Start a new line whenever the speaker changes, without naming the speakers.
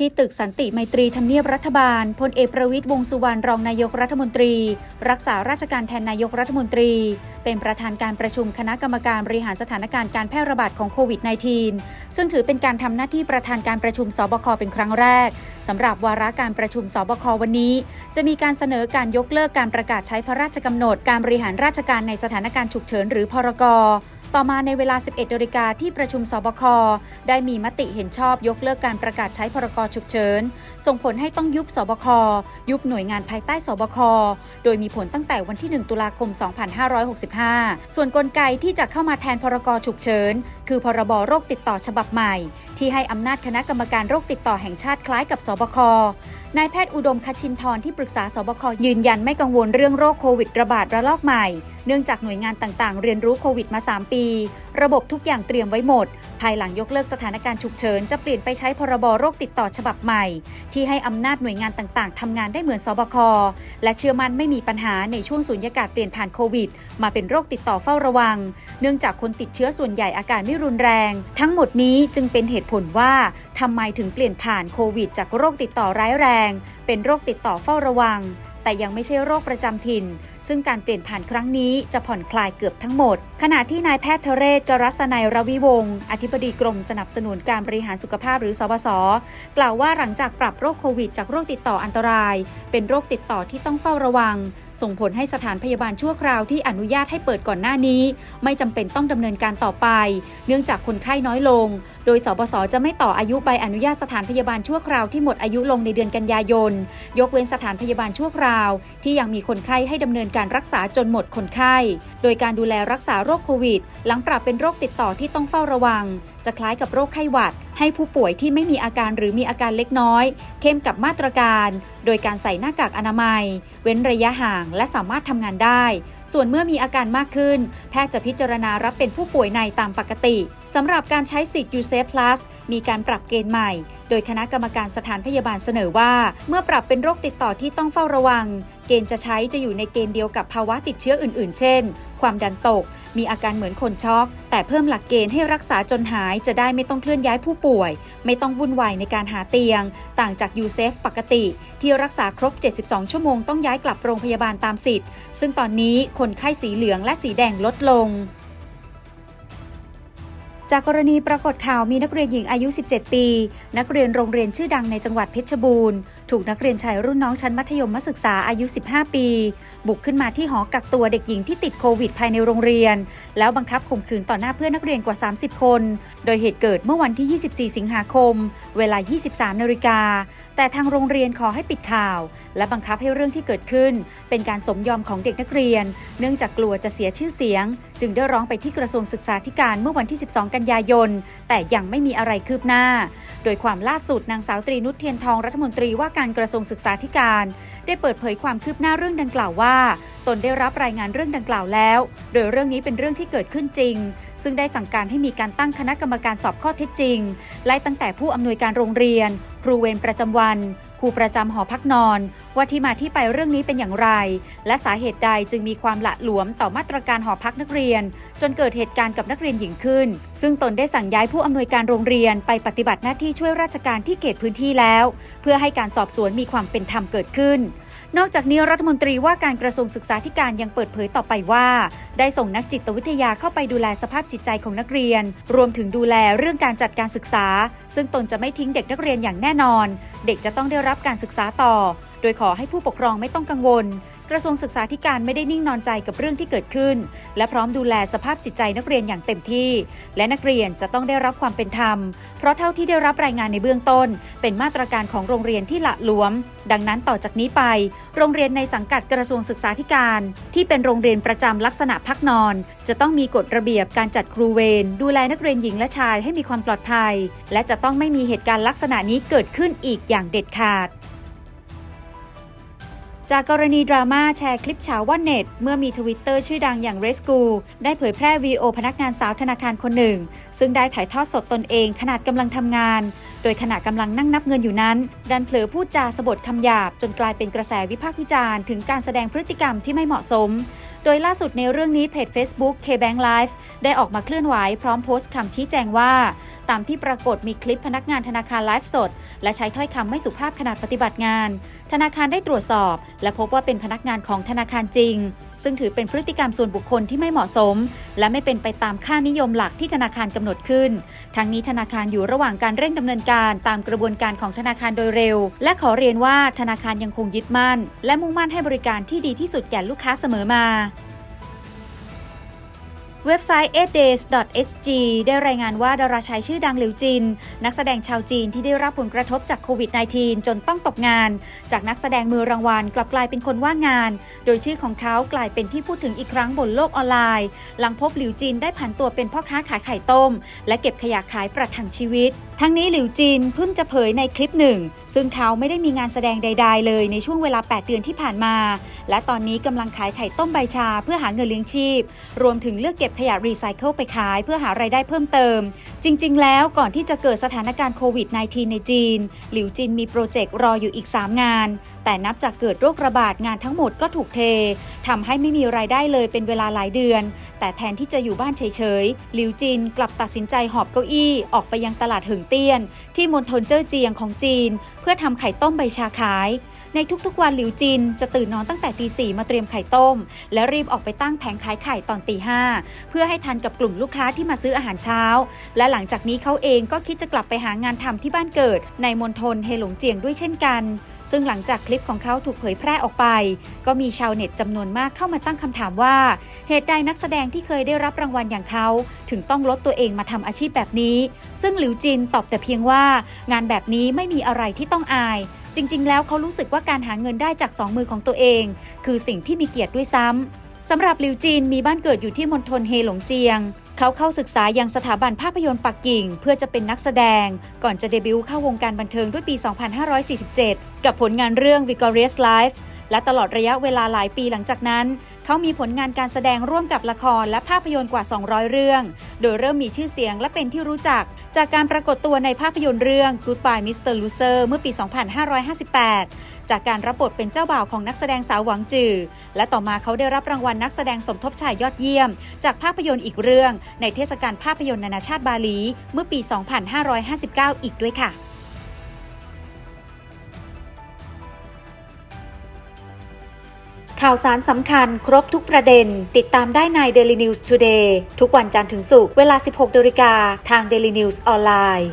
ที่ตึกสันติไมตรีทำเนียบรัฐบาลพลเอกประวิตยวงสุวรรณรองนายกรัฐมนตรี รักษาราชการแทนนายกรัฐมนตรี เป็นประธานการประชุมคณะกรรมการบริหารสถานการณ์การแพร่ระบาดของโควิด -19 ซึ่งถือเป็นการทำหน้าที่ประธานการประชุมสบคเป็นครั้งแรกสำหรับวาระการประชุมสบควันนี้ จะมีการเสนอการยกเลิกการประกาศใช้พระราชกำหนดการบริหารราชการในสถานการณ์ฉุกเฉินหรือพรก ต่อมาในเวลา 11นาฬิกาที่ประชุมสบค ได้มีมติเห็นชอบยกเลิกการประกาศใช้พรกฉุกเฉิน ส่งผลให้ต้องยุบสบค ยุบหน่วยงานภายใต้สบค โดยมีผลตั้งแต่วันที่ 1 ตุลาคม 2565 ส่วนกลไกที่จะเข้ามาแทนพรกฉุกเฉิน คือพรบโรคติดต่อฉบับใหม่ ที่ให้อำนาจคณะกรรมการโรคติดต่อแห่งชาติคล้ายกับสบค นายแพทย์อุดมคชินทร์ที่ปรึกษาสบคยืนยันไม่กังวลเรื่องโรคโควิดระบาดระลอกใหม่เนื่องจากหน่วยงานต่างๆ เรียนรู้โควิดมา 3 ปี ระบบทุกอย่างเตรียมไว้หมด ภายหลังยกเลิกสถานการณ์ฉุกเฉิน จะเปลี่ยนไปใช้พรบโรคติดต่อฉบับใหม่ ที่ให้อำนาจหน่วยงานต่างๆทำงานได้เหมือนสบค และเชื่อมั่นไม่มีปัญหาในช่วงสุญญากาศเปลี่ยนผ่านโควิด มาเป็นโรคติดต่อเฝ้าระวัง เนื่องจากคนติดเชื้อส่วนใหญ่อาการไม่รุนแรง ทั้งหมดนี้จึงเป็นเหตุผลว่าทำไมถึงเปลี่ยนผ่านโควิด จากโรคติดต่อร้ายแรง เป็นโรคติดต่อเฝ้าระวัง แต่ยังไม่ใช่โรคประจำถิ่น ซึ่งการเปลี่ยนผ่านครั้งนี้จะผ่อนคลายเกือบทั้งหมด ขณะที่นายแพทย์เทเรศกรัศนัยรวิวงศ์อธิบดีกรมสนับสนุนการบริหารสุขภาพหรือสบศกล่าวว่าหลังจากปรับโรคโควิด จากโรคติดต่ออันตราย เป็นโรคติดต่อที่ต้องเฝ้าระวัง ส่งผลให้สถานพยาบาลชั่วคราวที่อนุญาตให้เปิดก่อนหน้านี้ ไม่จำเป็นต้องดำเนินการต่อไป เนื่องจากคนไข้น้อยลง โดยสบศจะไม่ต่ออายุใบอนุญาตสถานพยาบาลชั่วคราวที่หมดอายุลงในเดือนกันยายน ยกเว้นสถานพยาบาลชั่วคราว ที่ยังมีคนไข้ให้ดำเนินการรักษาจนหมดคนไข้ โดยการดูแลรักษาโรคโควิด หลังปรับเป็นโรคติดต่อที่ต้องเฝ้าระวัง จะคล้ายกับโรคไข้หวัดให้ผู้ป่วยที่ไม่มีอาการหรือมีอาการเล็กน้อย เข้มกับมาตรการ โดยการใส่หน้ากากอนามัย เว้นระยะห่างและสามารถทำงานได้ ส่วนเมื่อมีอาการมากขึ้น แพทย์จะพิจารณารับเป็นผู้ป่วยในตามปกติสำหรับการใช้สิทธิ์ u s a f Plus มีการปรับเกณฑ์ใหม่ โดยคณะกรรมการสถานพยาบาลเสนอว่า เมื่อปรับเป็นโรคติดต่อที่ต้องเฝ้าระวัง เกณฑ์จะใช้จะอยู่ในเกณฑ์เดียวกับภาวะติดเชื้ออื่น ๆ เช่น ความดันตก มีอาการเหมือนคนช็อก แต่เพิ่มหลักเกณฑ์ให้รักษาจนหายจะได้ไม่ต้องเคลื่อนย้ายผู้ป่วย ไม่ต้องวุ่นวายในการหาเตียง ต่างจากยูเซฟปกติ ที่รักษาครบ 72 ชั่วโมงต้องย้ายกลับโรงพยาบาลตามสิทธิ์ ซึ่งตอนนี้คนไข้สีเหลืองและสีแดงลดลง จากกรณีปรากฏข่าวมีนักเรียนหญิงอายุ 17 ปี นักเรียนโรงเรียนชื่อดังในจังหวัดเพชรบูรณ์ ถูกนักเรียนชายรุ่นน้องชั้นมัธยมศึกษาอายุ 15 ปี บุกขึ้นมาที่หอกักตัวเด็กหญิงที่ติดโควิดภายในโรงเรียน แล้วบังคับข่มขืนต่อหน้าเพื่อนนักเรียนกว่า 30 คน โดยเหตุเกิดเมื่อวันที่ 24 สิงหาคม เวลา 23 นาฬิกา แต่ทางโรงเรียนขอให้ปิดข่าว และบังคับให้เรื่องที่เกิดขึ้น เป็นการสมยอมของเด็กนักเรียน เนื่องจากกลัวจะเสียชื่อเสียง จึงได้ร้องไปที่กระทรวงศึกษาธิการเมื่อวันที่ 12 กันยายน แต่ยังไม่มีอะไรคืบหน้า โดยความล่าสุดนางสาวตรีนุชเทียนทองรัฐมนตรีว่าการกระทรวงศึกษาธิการ ได้เปิดเผยความคืบหน้าเรื่องดังกล่าวว่า ตนได้รับรายงานเรื่องดังกล่าวแล้ว โดยเรื่องนี้เป็นเรื่องที่เกิดขึ้นจริง ซึ่งได้สั่งการให้มีการตั้งคณะกรรมการสอบข้อเท็จจริง ไล่ตั้งแต่ผู้อำนวยการโรงเรียน ครูเวรประจำวัน ครูประจำหอพักนอน ว่าที่มาที่ไปเรื่องนี้เป็นอย่างไร และสาเหตุใดจึงมีความละหลวมต่อมาตรการหอพักนักเรียน จนเกิดเหตุการณ์กับนักเรียนหญิงขึ้น ซึ่งตนได้สั่งย้ายผู้อำนวยการโรงเรียนไปปฏิบัติหน้าที่ช่วยราชการที่เขตพื้นที่แล้ว เพื่อให้การสอบสวนมีความเป็นธรรมเกิดขึ้น นอกจากนี้รัฐมนตรีว่าการกระทรวงศึกษาธิการยังเปิดเผยต่อไปว่า ได้ส่งนักจิตวิทยาเข้าไปดูแลสภาพจิตใจของนักเรียน รวมถึงดูแลเรื่องการจัดการศึกษา ซึ่งตนจะไม่ทิ้งเด็กนักเรียนอย่างแน่นอน เด็กจะต้องได้รับการศึกษาต่อ โดยขอให้ผู้ปกครองไม่ต้องกังวล กระทรวงศึกษาธิการไม่ได้นิ่งนอนใจกับเรื่องที่เกิดขึ้น และพร้อมดูแลสภาพจิตใจนักเรียนอย่างเต็มที่ และนักเรียนจะต้องได้รับความเป็นธรรม เพราะเท่าที่ได้รับรายงานในเบื้องต้น เป็นมาตรการของโรงเรียนที่ละหลวม ดังนั้นต่อจากนี้ไป โรงเรียนในสังกัดกระทรวงศึกษาธิการ ที่เป็นโรงเรียนประจำลักษณะพักนอน จะต้องมีกฎระเบียบการจัดครูเวรดูแลนักเรียนหญิงและชายให้มีความปลอดภัย และจะต้องไม่มีเหตุการณ์ลักษณะนี้เกิดขึ้นอีกอย่างเด็ดขาด จากกรณีดราม่าแชร์คลิปเฉาว่าเน็ต เมื่อมีทวิตเตอร์ชื่อดังอย่างเรสกูได้เผยแพร่วีดีโอพนักงานสาวธนาคารคนหนึ่ง ซึ่งได้ถ่ายทอดสดตนเองขนาดกำลังทำงานโดยขณะกำลังนั่งนับเงินอยู่นั้น ดันเผลอพูดจาสบทคำหยาบ จนกลายเป็นกระแสวิพากษ์วิจารณ์ถึงการแสดงพฤติกรรมที่ไม่เหมาะสม โดยล่าสุดในเรื่องนี้เพจ Facebook KBank Live ได้ออกมาเคลื่อนไหวพร้อมโพสต์คำชี้แจงว่า ตามที่ปรากฏมีคลิปพนักงานธนาคารไลฟ์สด และใช้ถ้อยคำไม่สุภาพขณะปฏิบัติงาน ธนาคารได้ตรวจสอบ และพบว่าเป็นพนักงานของธนาคารจริง ซึ่งถือเป็นพฤติกรรมส่วนบุคคลที่ไม่เหมาะสม และไม่เป็นไปตามค่านิยมหลักที่ธนาคารกำหนดขึ้น ทั้งนี้ธนาคารอยู่ระหว่างการเร่งดำเนินการตามกระบวนการของธนาคารโดยเร็ว และขอเรียนว่าธนาคารยังคงยึดมั่น และมุ่งมั่นให้บริการที่ดีที่สุดแก่ลูกค้าเสมอมา เว็บไซต์ e d a y s s g ได้รายงานว่าดาราชายชื่อดังหลิวจิน นักแสดงชาวจีนที่ได้รับผลกระทบจากโควิด -19 จนต้องตกงาน จากนักแสดงมือรางวัลกลับกลายเป็นคนว่างงาน โดยชื่อของเขากลายเป็นที่พูดถึงอีกครั้งบนโลกออนไลน์ หลังพบหลิวจินได้ผันตัวเป็นพ่อค้าขายไข่ต้ม และเก็บขยะขายประทังชีวิต ทั้งนี้หลิวจินเพิ่งจะเผยในคลิปหนึ่ง ซึ่งเขาไม่ได้มีงานแสดงใด ๆ เลยในช่วงเวลา 8 เดือนที่ผ่านมา และตอนนี้กำลังขายไข่ต้มใบชาเพื่อหาเงินเลี้ยงชีพ รวมถึงเลือกเก็บขยะรีไซเคิลไปขายเพื่อหารายได้เพิ่มเติม จริง ๆ แล้วก่อนที่จะเกิดสถานการณ์โควิด -19 ในจีน หลิวจินมีโปรเจกต์รออยู่อีก 3 งานแต่นับจากเกิดโรคระบาดงานทั้งหมดก็ถูกเททำให้ไม่มีรายได้เลยเป็นเวลาหลายเดือน แต่แทนที่จะอยู่บ้านเฉยๆ หลิวจินกลับตัดสินใจหอบเก้าอี้ออกไปยังตลาดเหิงเตี้ยน ที่มณฑลเจ้อเจียงของจีน เพื่อทำไข่ต้มใบชาขาย ในทุกๆวันหลิวจินจะตื่นนอนตั้งแต่ตีสี่มาเตรียมไข่ต้ม แล้วรีบออกไปตั้งแผงขายไข่ตอนตีห้าเพื่อให้ทันกับกลุ่มลูกค้าที่มาซื้ออาหารเช้า และหลังจากนี้เขาเองก็คิดจะกลับไปหางานทำที่บ้านเกิด ในมณฑลเฮหลงเจียงด้วยเช่นกัน ซึ่งหลังจากคลิปของเขาถูกเผยแพร่ออกไป ก็มีชาวเน็ตจำนวนมากเข้ามาตั้งคำถามว่า เหตุใดนักแสดงที่เคยได้รับรางวัลอย่างเขา ถึงต้องลดตัวเองมาทำอาชีพแบบนี้ ซึ่งหลิวจินตอบแต่เพียงว่า งานแบบนี้ไม่มีอะไรที่ต้องอาย จริง ๆ แล้วเขารู้สึกว่าการหาเงินได้จากสองมือของตัวเอง คือสิ่งที่มีเกียรติด้วยซ้ำสำหรับหลิวจินมีบ้านเกิดอยู่ที่มณฑลเฮหลงเจียงเขาเข้าศึกษายังสถาบันภาพยนตร์ปักกิ่ง เพื่อจะเป็นนักแสดง ก่อนจะเดบิวต์เข้าวงการบันเทิงด้วยปี 2547 กับผลงานเรื่อง Victorious Life และตลอดระยะเวลาหลายปีหลังจากนั้น เขามีผลงานการแสดงร่วมกับละครและภาพยนตร์กว่า 200 เรื่อง โดยเริ่มมีชื่อเสียงและเป็นที่รู้จัก จากการปรากฏตัวในภาพยนตร์เรื่อง Goodbye Mr. Loser เมื่อปี 2558 จากการรับบทเป็นเจ้าบ่าวของนักแสดงสาวหวังจือ และต่อมาเขาได้รับรางวัลนักแสดงสมทบชายยอดเยี่ยม จากภาพยนตร์อีกเรื่อง ในเทศกาลภาพยนตร์นานาชาติบาหลี เมื่อปี 2559 อีกด้วยค่ะ ข่าวสารสำคัญครบทุกประเด็น ติดตามได้ใน Daily News Today ทุกวันจันทร์ถึงศุกร์เวลา 16นาฬิกาทาง Daily News ออนไลน์